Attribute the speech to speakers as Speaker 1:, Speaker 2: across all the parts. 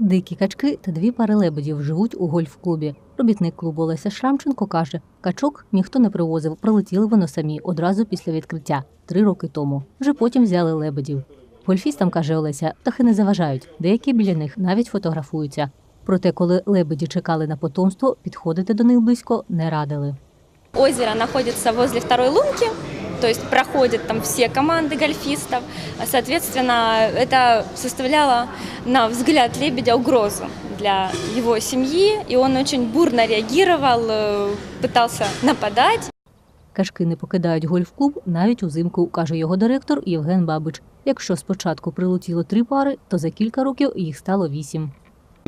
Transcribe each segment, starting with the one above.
Speaker 1: Дикі качки та дві пари лебедів живуть у гольф-клубі. Робітник клубу Олеся Шрамченко каже, качок ніхто не привозив, прилетіли вони самі одразу після відкриття три роки тому. Вже потім взяли лебедів. Гольфістам, каже Олеся, птахи не заважають. Деякі біля них навіть фотографуються. Проте, коли лебеді чекали на потомство, підходити до них близько не радили.
Speaker 2: Озеро находится возле второй лунки, то есть проходят там все команды гольфистов. А, Соответственно, это составляло, на взгляд лебедя, угрозу для его семьи, и он очень бурно реагировал, э, пытался нападать.
Speaker 1: Кашки не покидають гольф-клуб навіть узимку, каже його директор Євген Бабич. Якщо спочатку прилетіло три пари, то за кілька років їх стало вісім.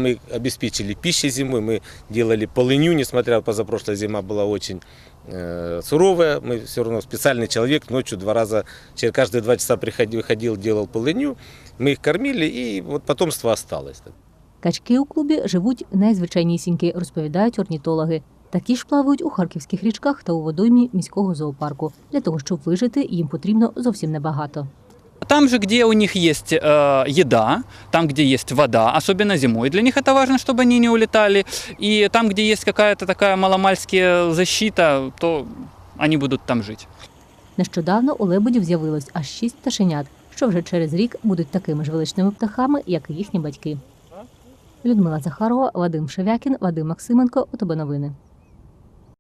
Speaker 3: Мы обеспечили пищей зимой, мы делали полынью, несмотря позапрошлая зима была очень э, суровая. Мы все равно специальный человек ночью два раза, через каждые два часа приходил, выходил, делал полынью. Мы их кормили, и вот потомство осталось.
Speaker 1: Качки у клубі живуть найзвичайнісінькі, розповідають орнітологи. Такі ж плавають у харківських річках та у водоймі міського зоопарку. Для того, щоб вижити, їм потрібно зовсім небагато.
Speaker 4: Там же, где у них есть э, еда, там, где есть вода, особенно зимой, для них это важно, чтобы они не улетали. И там, где есть какая-то такая маломальская защита, то они будут там жить.
Speaker 1: Нещодавно у лебедів з'явилось аж шість пташенят, що вже через рік будуть такими ж величними птахами, як і їхні батьки. Людмила Захарова, Вадим Шевякін, Вадим Максименко. У тебе новини.